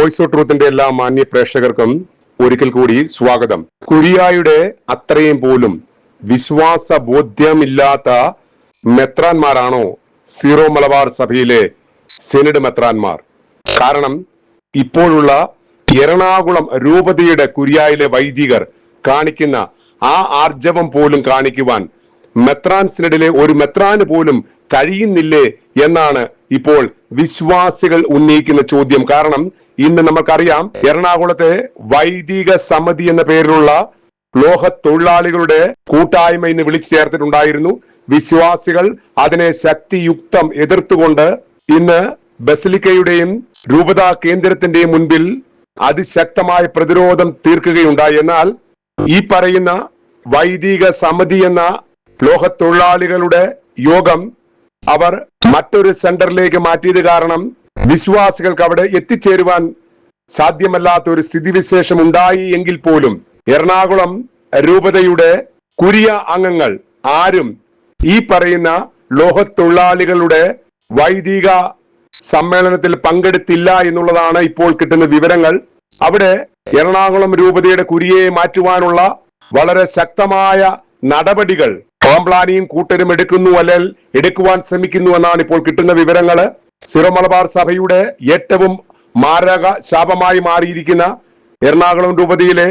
Voice of ട്രൂത്തിന്റെ എല്ലാ മാന്യ പ്രേക്ഷകർക്കും ഒരിക്കൽ കൂടി സ്വാഗതം. കുരിയായുടെ അത്രയും പോലും വിശ്വാസ ബോധ്യമില്ലാത്ത മെത്രാന്മാരാണോ സീറോ മലബാർ സഭയിലെ സെനഡ് മെത്രാന്മാർ? കാരണം ഇപ്പോഴുള്ള എറണാകുളം രൂപതയുടെ കുരിയായിലെ വൈദികർ കാണിക്കുന്ന ആ ആർജവം പോലും കാണിക്കുവാൻ മെത്രാൻ സിനഡിലെ ഒരു മെത്രാന് പോലും കഴിയുന്നില്ലേ എന്നാണ് ഇപ്പോൾ വിശ്വാസികൾ ഉന്നയിക്കുന്ന ചോദ്യം. കാരണം ഇന്ന് നമുക്കറിയാം എറണാകുളത്തെ വൈദിക സമിതി എന്ന പേരിലുള്ള ലോഹ തൊഴിലാളികളുടെ കൂട്ടായ്മ ഇന്ന് വിളിച്ചു ചേർത്തിട്ടുണ്ടായിരുന്നു. വിശ്വാസികൾ അതിനെ ശക്തിയുക്തം എതിർത്തുകൊണ്ട് ഇന്ന് ബസിലിക്കയുടെയും രൂപതാ കേന്ദ്രത്തിന്റെയും മുൻപിൽ അതിശക്തമായ പ്രതിരോധം തീർക്കുകയുണ്ടായി. എന്നാൽ ഈ പറയുന്ന വൈദിക സമിതി എന്ന ലോഹ തൊഴിലാളികളുടെ യോഗം അവർ മറ്റൊരു സെന്ററിലേക്ക് മാറ്റിയത് കാരണം വിശ്വാസികൾക്ക് അവിടെ എത്തിച്ചേരുവാൻ സാധ്യമല്ലാത്ത ഒരു സ്ഥിതിവിശേഷം ഉണ്ടായി എങ്കിൽ പോലും എറണാകുളം രൂപതയുടെ കുരിയ അംഗങ്ങൾ ആരും ഈ പറയുന്ന ലോഹത്തൊഴിലാളികളുടെ വൈദിക സമ്മേളനത്തിൽ പങ്കെടുത്തില്ല എന്നുള്ളതാണ് ഇപ്പോൾ കിട്ടുന്ന വിവരങ്ങൾ. അവിടെ എറണാകുളം രൂപതയുടെ കുരിയെ മാറ്റുവാനുള്ള വളരെ ശക്തമായ നടപടികൾ കോംപ്ലാനിയും കൂട്ടരും എടുക്കുന്നു അല്ലെങ്കിൽ എടുക്കുവാൻ ശ്രമിക്കുന്നു എന്നാണ് ഇപ്പോൾ കിട്ടുന്ന വിവരങ്ങൾ. സിറോ മലബാർ സഭയുടെ ഏറ്റവും മാരക ശാപമായി മാറിയിരിക്കുന്ന എറണാകുളം രൂപതയിലെ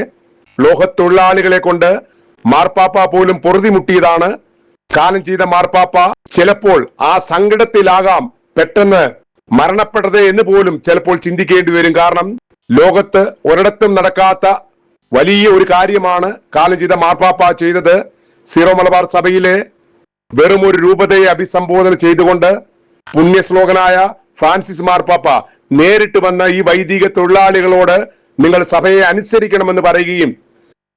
ലോഹത്തൊഴിലാളികളെ കൊണ്ട് മാർപ്പാപ്പ പോലും പൊറുതിമുട്ടിയതാണ് കാലം ചെയ്ത മാർപ്പാപ്പ ചിലപ്പോൾ ആ സങ്കടത്തിലാകാം പെട്ടെന്ന് മരണപ്പെട്ടത് എന്ന് പോലും ചിലപ്പോൾ ചിന്തിക്കേണ്ടി വരും. കാരണം ലോകത്ത് ഒരിടത്തും നടക്കാത്ത വലിയ ഒരു കാര്യമാണ് കാലം ചെയ്ത മാർപ്പാപ്പ ചെയ്തത്. സീറോ മലബാർ സഭയിലെ വെറും ഒരു രൂപതയെ അഭിസംബോധന ചെയ്തുകൊണ്ട് പുണ്യശ്ലോകനായ ഫ്രാൻസിസ് മാർപ്പാപ്പ നേരിട്ട് വന്ന ഈ വൈദിക തൊഴിലാളികളോട് നിങ്ങൾ സഭയെ അനുസരിക്കണമെന്ന് പറയുകയും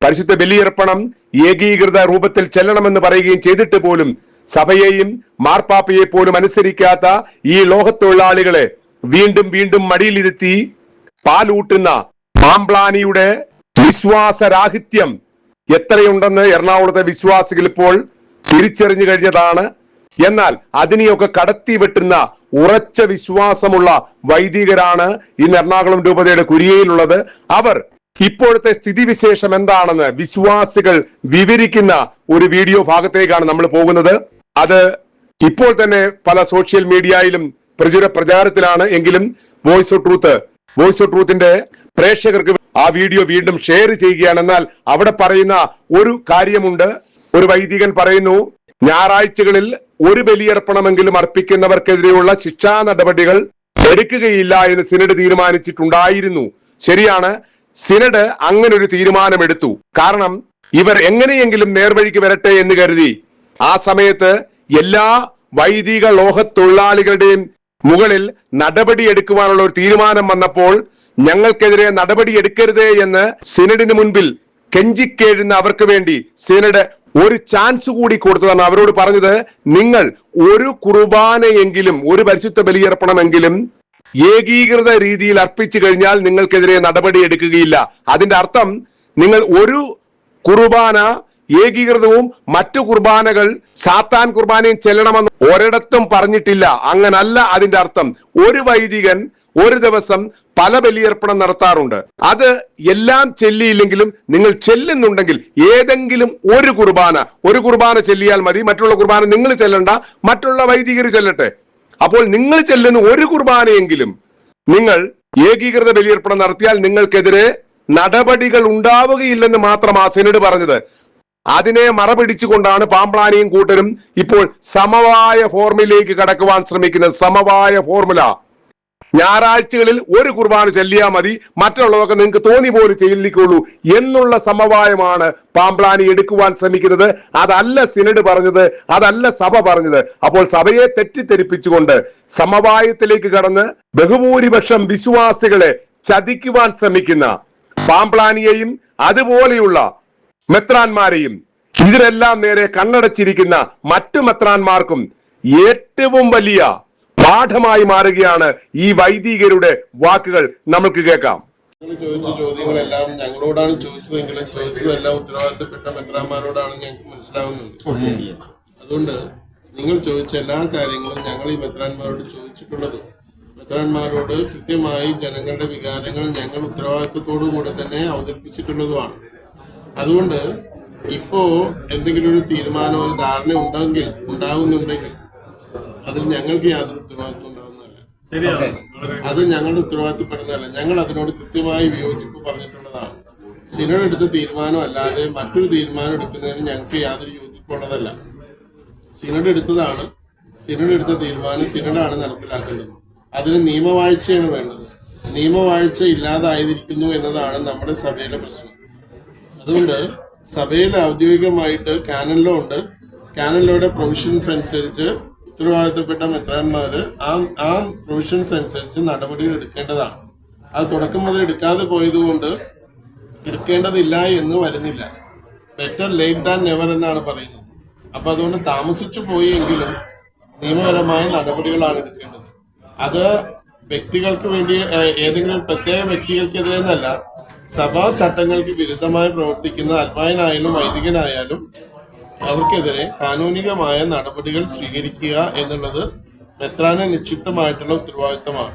പരിശുദ്ധ ബലിയർപ്പണം ഏകീകൃത രൂപത്തിൽ ചെല്ലണമെന്ന് പറയുകയും ചെയ്തിട്ട് പോലും സഭയെയും മാർപ്പാപ്പയെ പോലും അനുസരിക്കാത്ത ഈ ലോകത്തൊഴിലാളികളെ വീണ്ടും വീണ്ടും മടിയിലിരുത്തി പാലൂട്ടുന്ന പാംപ്ലാനിയുടെ വിശ്വാസരാഹിത്യം എത്രയുണ്ടെന്ന് എറണാകുളത്തെ വിശ്വാസികൾ ഇപ്പോൾ തിരിച്ചറിഞ്ഞു കഴിഞ്ഞതാണ്. എന്നാൽ അതിനെയൊക്കെ കടത്തി വെട്ടുന്ന ഉറച്ച വിശ്വാസമുള്ള വൈദികരാണ് ഇന്ന് എറണാകുളം രൂപതയുടെ കുരിയയിലുള്ളത്. അവർ ഇപ്പോഴത്തെ സ്ഥിതിവിശേഷം എന്താണെന്ന് വിശ്വാസികൾ വിവരിക്കുന്ന ഒരു വീഡിയോ ഭാഗത്തേക്കാണ് നമ്മൾ പോകുന്നത്. അത് ഇപ്പോൾ തന്നെ പല സോഷ്യൽ മീഡിയയിലും പ്രചുര പ്രചാരത്തിലാണ്. എങ്കിലും voice of truth voice of ട്രൂത്തിന്റെ പ്രേക്ഷകർക്ക് ആ വീഡിയോ വീണ്ടും ഷെയർ ചെയ്യുകയാണെന്നാൽ അവിടെ പറയുന്ന ഒരു കാര്യമുണ്ട്. ഒരു വൈദികൻ പറയുന്നു ഞായറാഴ്ചകളിൽ ഒരു ബലിയർപ്പണമെങ്കിലും അർപ്പിക്കുന്നവർക്കെതിരെയുള്ള ശിക്ഷാ നടപടികൾ എടുക്കുകയില്ല എന്ന് സിനഡ് തീരുമാനിച്ചിട്ടുണ്ടായിരുന്നു. ശരിയാണ്. സിനഡ് അങ്ങനെ ഒരു തീരുമാനമെടുത്തു. കാരണം ഇവർ എങ്ങനെയെങ്കിലും നേർവഴിക്ക് വരട്ടെ എന്ന് കരുതി. ആ സമയത്ത് എല്ലാ വൈദിക ലോഹത്തൊഴിലാളികളുടെയും മുകളിൽ നടപടി എടുക്കുവാനുള്ള ഒരു തീരുമാനം വന്നപ്പോൾ ഞങ്ങൾക്കെതിരെ നടപടി എടുക്കരുതേ എന്ന് സിനഡിന് മുൻപിൽ കെഞ്ചിക്കേഴുന്ന അവർക്ക് വേണ്ടി സിനഡ് ഒരു ചാൻസ് കൂടി കൊടുത്തതാണ് അവരോട് പറഞ്ഞത് നിങ്ങൾ ഒരു കുർബാനയെങ്കിലും ഒരു പരിശുദ്ധ ബലിയർപ്പണമെങ്കിലും ഏകീകൃത രീതിയിൽ അർപ്പിച്ചു കഴിഞ്ഞാൽ നിങ്ങൾക്കെതിരെ നടപടി എടുക്കുകയില്ല. അതിന്റെ അർത്ഥം നിങ്ങൾ ഒരു കുർബാന ഏകീകൃതവും മറ്റു കുർബാനകൾ സാത്താൻ കുർബാനയും ചെല്ലണമെന്ന് ഒരിടത്തും പറഞ്ഞിട്ടില്ല. അങ്ങനല്ല അതിന്റെ അർത്ഥം. ഒരു വൈദികൻ ഒരു ദിവസം പല ബലിയർപ്പണം നടത്താറുണ്ട്. അത് എല്ലാം ചെല്ലിയില്ലെങ്കിലും നിങ്ങൾ ചെല്ലുന്നുണ്ടെങ്കിൽ ഏതെങ്കിലും ഒരു കുർബാന ഒരു കുർബാന ചെല്ലിയാൽ മതി മറ്റുള്ള കുർബാന നിങ്ങൾ ചെല്ലണ്ട മറ്റുള്ള വൈദികർ ചെല്ലട്ടെ. അപ്പോൾ നിങ്ങൾ ചെല്ലുന്ന ഒരു കുർബാനയെങ്കിലും നിങ്ങൾ ഏകീകൃത ബലിയർപ്പണം നടത്തിയാൽ നിങ്ങൾക്കെതിരെ നടപടികൾ ഉണ്ടാവുകയില്ലെന്ന് മാത്രം ആ സെനഡ് പറഞ്ഞത്. അതിനെ മറപിടിച്ചുകൊണ്ടാണ് പാമ്പ്ലാനിയും കൂട്ടരും ഇപ്പോൾ സമവായ ഫോർമുലയിലേക്ക് കടക്കുവാൻ ശ്രമിക്കുന്നത്. സമവായ ഫോർമുല. ഞായറാഴ്ചകളിൽ ഒരു കുർബാന ചെല്ലിയാൽ മതി. മറ്റുള്ളതൊക്കെ നിങ്ങൾക്ക് തോന്നി പോലും ചെല്ലിക്കുള്ളൂ എന്നുള്ള സമവായമാണ് പാമ്പ്ലാനി എടുക്കുവാൻ ശ്രമിക്കുന്നത്. അതല്ല സിനഡ് പറഞ്ഞത് അതല്ല സഭ പറഞ്ഞത്. അപ്പോൾ സഭയെ തെറ്റിദ്ധരിപ്പിച്ചുകൊണ്ട് സമവായത്തിലേക്ക് കടന്ന് ബഹുഭൂരിപക്ഷം വിശ്വാസികളെ ചതിക്കുവാൻ ശ്രമിക്കുന്ന പാമ്പ്ലാനിയെയും അതുപോലെയുള്ള മെത്രാന്മാരെയും ഇതിനെല്ലാം നേരെ കണ്ണടച്ചിരിക്കുന്ന മറ്റു മെത്രാന്മാർക്കും ഏറ്റവും വലിയ പാഠമായി മാറുകയാണ് ഈ വൈദികരുടെ വാക്കുകൾ നമുക്ക് കേൾക്കാം. ചോദിച്ച ചോദ്യങ്ങളെല്ലാം ഞങ്ങളോടാണ് ചോദിച്ചതെങ്കിൽ ചോദിച്ചതെല്ലാം ഉത്തരവാദിത്തപ്പെട്ട മെത്രാന്മാരോടാണ് ഞങ്ങൾക്ക് മനസ്സിലാവുന്നുണ്ട് അതുകൊണ്ട് നിങ്ങൾ ചോദിച്ച എല്ലാ കാര്യങ്ങളും ഞങ്ങൾ ഈ മെത്രാന്മാരോട് ചോദിച്ചിട്ടുള്ളത്. മെത്രാന്മാരോട് കൃത്യമായി ജനങ്ങളുടെ വികാരങ്ങൾ ഞങ്ങൾ ഉത്തരവാദിത്തത്തോടു കൂടെ തന്നെ അവതരിപ്പിച്ചിട്ടുള്ളതുമാണ്. അതുകൊണ്ട് ഇപ്പോ എന്തെങ്കിലും ഒരു തീരുമാനം ഒരു ധാരണ ഉണ്ടെങ്കിൽ ഉണ്ടാകുന്നുണ്ടെങ്കിൽ അതിൽ ഞങ്ങൾക്ക് യാതൊരു ഉത്തരവാദിത്വം ഉണ്ടാകുന്നതല്ല അത് ഞങ്ങളുടെ ഉത്തരവാദിത്തപ്പെടുന്നതല്ല. ഞങ്ങൾ അതിനോട് കൃത്യമായി വിയോജിപ്പ് പറഞ്ഞിട്ടുള്ളതാണ്. സിനഡ് എടുത്ത തീരുമാനം അല്ലാതെ മറ്റൊരു തീരുമാനം എടുക്കുന്നതിന് ഞങ്ങൾക്ക് യാതൊരു യോജിപ്പുള്ളതല്ല സിനഡ് എടുത്തതാണ്. സിനഡ് എടുത്ത തീരുമാനം സിനഡാണ് നടപ്പിലാക്കേണ്ടത്. അതിന് നിയമവാഴ്ചയാണ് വേണ്ടത്. നിയമവാഴ്ച ഇല്ലാതായിരിക്കുന്നു എന്നതാണ് നമ്മുടെ സഭയിലെ പ്രശ്നം. അതുകൊണ്ട് സഭയിൽ ഔദ്യോഗികമായിട്ട് കാനൻ ലോ ഉണ്ട്. കാനൻ ലോയുടെ പ്രൊവിഷൻസ് അനുസരിച്ച് ഉത്തരവാദിത്തപ്പെട്ട മെത്രാന്മാർ ആ ആ പ്രൊവിഷൻസ് അനുസരിച്ച് നടപടികൾ എടുക്കേണ്ടതാണ്. അത് തുടക്കം മുതൽ എടുക്കാതെ പോയതുകൊണ്ട് എടുക്കേണ്ടതില്ല എന്ന് വരുന്നില്ല. ബെറ്റർ ലേറ്റ് ദാൻ നെവർ എന്നാണ് പറയുന്നത്. അപ്പൊ അതുകൊണ്ട് താമസിച്ചു പോയെങ്കിലും നിയമപരമായ നടപടികളാണ് എടുക്കേണ്ടത്. അത് വ്യക്തികൾക്ക് വേണ്ടി ഏതെങ്കിലും പ്രത്യേക വ്യക്തികൾക്കെതിരെ എന്നല്ല സഭാ ചട്ടങ്ങൾക്ക് വിരുദ്ധമായി പ്രവർത്തിക്കുന്ന അൽമായനായാലും വൈദികനായാലും അവർക്കെതിരെ കാനൂനികമായ നടപടികൾ സ്വീകരിക്കുക എന്നുള്ളത് മെത്രാന് നിക്ഷിപ്തമായിട്ടുള്ള ഉത്തരവാദിത്തമാണ്.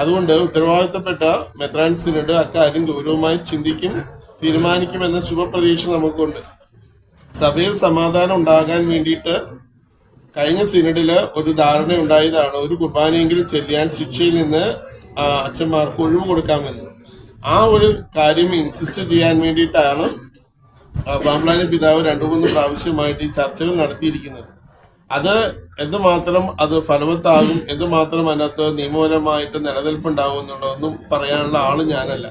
അതുകൊണ്ട് ഉത്തരവാദിത്തപ്പെട്ട മെത്രാൻ സിനഡ് അക്കാര്യം ഗൗരവമായി ചിന്തിക്കും തീരുമാനിക്കുമെന്ന ശുഭപ്രതീക്ഷ നമുക്കുണ്ട്. സഭയിൽ സമാധാനം ഉണ്ടാകാൻ വേണ്ടിയിട്ട് കഴിഞ്ഞ സിനഡിൽ ഒരു ധാരണ ഉണ്ടായതാണ് ഒരു കുർബാനയെങ്കിലും ചെല്ലാൻ ശിക്ഷയിൽ നിന്ന് അച്ഛന്മാർക്ക് ഒഴിവ് കൊടുക്കാമെന്ന്. ആ ഒരു കാര്യം ഇൻസിസ്റ്റ് ചെയ്യാൻ വേണ്ടിയിട്ടാണ് പാമ്പ്ലാനി പിതാവ് രണ്ടു മൂന്ന് പ്രാവശ്യമായിട്ട് ഈ ചർച്ചകൾ നടത്തിയിരിക്കുന്നത്. അത് എന്തുമാത്രം അത് ഫലവത്താകും എന്തുമാത്രം അതിനകത്ത് നിയമപരമായിട്ട് നിലനിൽപ്പുണ്ടാകും എന്നുള്ളതൊന്നും പറയാനുള്ള ആൾ ഞാനല്ല.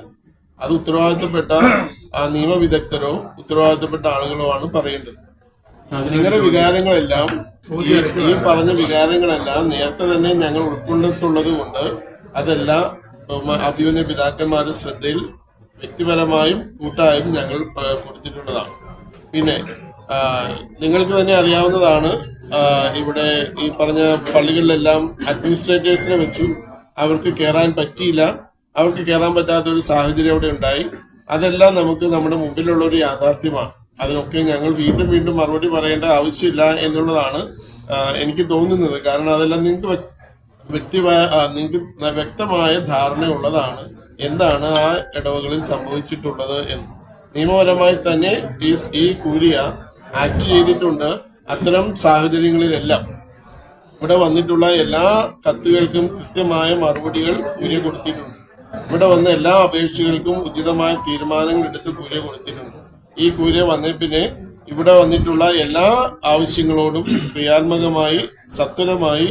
അത് ഉത്തരവാദിത്തപ്പെട്ട നിയമവിദഗ്ധരോ ഉത്തരവാദിത്തപ്പെട്ട ആളുകളോ ആണ് പറയേണ്ടത്. നിങ്ങളുടെ വികാരങ്ങളെല്ലാം ഈ പറഞ്ഞ വികാരങ്ങളെല്ലാം നേരത്തെ തന്നെ ഞങ്ങൾ ഉൾക്കൊണ്ടിട്ടുള്ളത് കൊണ്ട് അതെല്ലാം അഭിമന്യ പിതാക്കന്മാരുടെ ശ്രദ്ധയിൽ വ്യക്തിപരമായും കൂട്ടായും ഞങ്ങൾ കൊടുത്തിട്ടുള്ളതാണ്. പിന്നെ നിങ്ങൾക്ക് തന്നെ അറിയാവുന്നതാണ് ഇവിടെ ഈ പറഞ്ഞ പള്ളികളിലെല്ലാം അഡ്മിനിസ്ട്രേറ്റേഴ്സിനെ വെച്ചു. അവർക്ക് കയറാൻ പറ്റിയില്ല. അവർക്ക് കയറാൻ പറ്റാത്ത ഒരു സാഹചര്യം അവിടെ ഉണ്ടായി. അതെല്ലാം നമുക്ക് നമ്മുടെ മുമ്പിലുള്ള ഒരു യാഥാർത്ഥ്യമാണ്. അതിനൊക്കെ ഞങ്ങൾ വീണ്ടും വീണ്ടും മറുപടി പറയേണ്ട ആവശ്യമില്ല എന്നുള്ളതാണ് എനിക്ക് തോന്നുന്നത്. കാരണം അതെല്ലാം നിങ്ങൾക്ക് വ്യക്തി നിങ്ങൾക്ക് വ്യക്തമായ ധാരണയുള്ളതാണ്. എന്താണ് ആ ഇടവകളിൽ സംഭവിച്ചിട്ടുള്ളത് എന്ന്. നിയമപരമായി തന്നെ ഈ ഈ കൂലിയ ആക്ട് ചെയ്തിട്ടുണ്ട്. അത്തരം സാഹചര്യങ്ങളിലെല്ലാം ഇവിടെ വന്നിട്ടുള്ള എല്ലാ കത്തുകൾക്കും കൃത്യമായ മറുപടികൾ കൂലിയ കൊടുത്തിട്ടുണ്ട്. ഇവിടെ വന്ന എല്ലാ അപേക്ഷകൾക്കും ഉചിതമായ തീരുമാനങ്ങൾ എടുത്ത് കൂലിയ കൊടുത്തിട്ടുണ്ട്. ഈ കൂലിയ വന്ന പിന്നെ ഇവിടെ വന്നിട്ടുള്ള എല്ലാ ആവശ്യങ്ങളോടും ക്രിയാത്മകമായി സത്വരമായി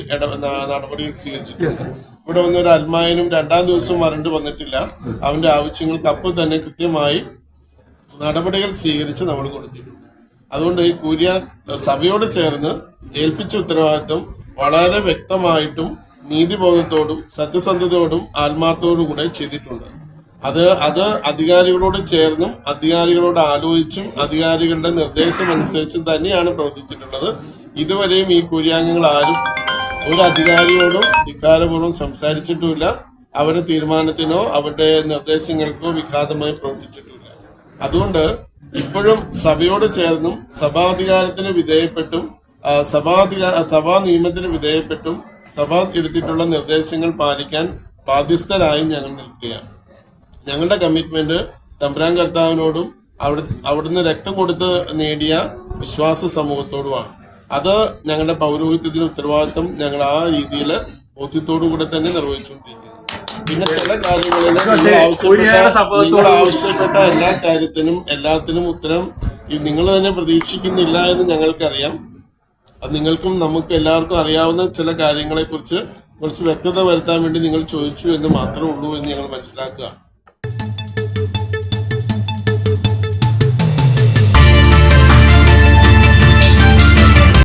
നടപടികൾ സ്വീകരിച്ചിട്ടുണ്ട്. ഇവിടെ വന്ന ഒരു അൽമായനും രണ്ടാം ദിവസം വരണ്ട് വന്നിട്ടില്ല. അവന്റെ ആവശ്യങ്ങൾക്ക് അപ്പോൾ തന്നെ കൃത്യമായി നടപടികൾ സ്വീകരിച്ച് നമ്മൾ കൊടുത്തിട്ടുണ്ട്. അതുകൊണ്ട് ഈ കൂരിയ സഭയോട് ചേർന്ന് ഏൽപ്പിച്ച ഉത്തരവാദിത്വം വളരെ വ്യക്തമായിട്ടും നീതിബോധത്തോടും സത്യസന്ധതയോടും ആത്മാർത്ഥത്തോടും കൂടെ ചെയ്തിട്ടുണ്ട്. അത് അത് അധികാരികളോട് ചേർന്നും അധികാരികളോട് ആലോചിച്ചും അധികാരികളുടെ നിർദ്ദേശം അനുസരിച്ചും തന്നെയാണ് പ്രവർത്തിച്ചിട്ടുള്ളത്. ഇതുവരെയും ഈ കുര്യാംഗങ്ങൾ ആരും ഒരു അധികാരിയോടും ഇക്കാലപൂർവം സംസാരിച്ചിട്ടുമില്ല. അവരുടെ തീരുമാനത്തിനോ അവരുടെ നിർദ്ദേശങ്ങൾക്കോ വിഘാതമായി പ്രവർത്തിച്ചിട്ടില്ല അതുകൊണ്ട് ഇപ്പോഴും സഭയോട് ചേർന്നും സഭാധികാരത്തിന് വിധേയപ്പെട്ടും സഭാധികാര സഭാ നിയമത്തിന് വിധേയപ്പെട്ടും സഭ എടുത്തിട്ടുള്ള നിർദ്ദേശങ്ങൾ പാലിക്കാൻ ബാധ്യസ്ഥരായും ഞങ്ങൾ നിൽക്കുകയാണ്. ഞങ്ങളുടെ കമ്മിറ്റ്മെന്റ് തമ്പുരാൻ കർത്താവിനോടും അവിടെ അവിടുന്ന് രക്തം കൊടുത്ത് നേടിയ വിശ്വാസ സമൂഹത്തോടുമാണ്. അത് ഞങ്ങളുടെ പൗരോഹിത്യത്തിന്റെ ഉത്തരവാദിത്വം ഞങ്ങൾ ആ രീതിയിൽ ബോധ്യത്തോടു കൂടെ തന്നെ നിർവഹിച്ചുകൊണ്ടിരിക്കുന്നു. പിന്നെ ചില കാര്യങ്ങളിൽ നിങ്ങൾ ആവശ്യപ്പെട്ട നിങ്ങൾ ആവശ്യപ്പെട്ട എല്ലാ കാര്യത്തിനും എല്ലാത്തിനും ഉത്തരം നിങ്ങൾ തന്നെ പ്രതീക്ഷിക്കുന്നില്ല എന്ന് ഞങ്ങൾക്കറിയാം. അത് നിങ്ങൾക്കും നമുക്ക് എല്ലാവർക്കും അറിയാവുന്ന ചില കാര്യങ്ങളെക്കുറിച്ച് കുറച്ച് വ്യക്തത വരുത്താൻ വേണ്ടി നിങ്ങൾ ചോദിച്ചു എന്ന് മാത്രമേ ഉള്ളൂ എന്ന് ഞങ്ങൾ മനസ്സിലാക്കുക.